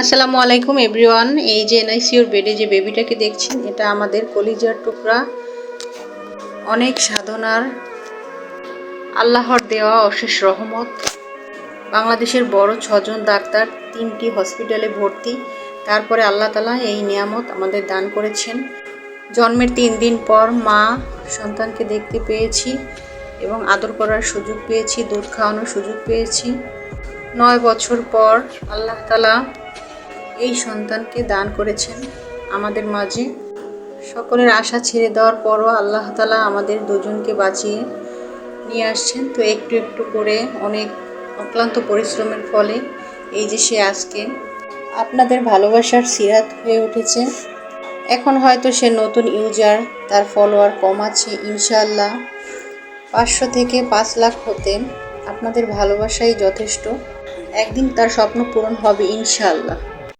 আসসালামু আলাইকুম এভরিওয়ান। এই যে এনআইসিওর বেডে যে বেবিটাকে দেখছেন, এটা আমাদের কলিজার টুকরা। অনেক সাধনার আল্লাহর দেওয়া অশেষ রহমত। বাংলাদেশের বড় ছজন ডাক্তার, তিনটি হসপিটালে ভর্তি। তারপরে আল্লাহ তালা এই নিয়ামত আমাদের দান করেছেন। জন্মের তিন দিন পর মা সন্তানকে দেখতে পেয়েছি এবং আদর করার সুযোগ পেয়েছি, দুধ খাওয়ানোর সুযোগ পেয়েছি। নয় বছর পর আল্লাহ তালা এই সন্তানকে দান করেছেন আমাদের মাঝে। সকলের আশা ছেড়ে দেওয়ার পরও আল্লাহ তালা আমাদের দুজনকে বাঁচিয়ে নিয়ে আসছেন। তো একটু একটু করে অনেক অক্লান্ত পরিশ্রমের ফলে এই যে সে আজকে আপনাদের ভালোবাসার সিরাত হয়ে উঠেছে। এখন হয়তো সে নতুন ইউজার, তার ফলোয়ার কম আছে ইনশাল্লাহ পাঁচশো থেকে পাঁচ লাখ হতে আপনাদের ভালোবাসাই যথেষ্ট। একদিন তার স্বপ্ন পূরণ হবে ইনশাল্লাহ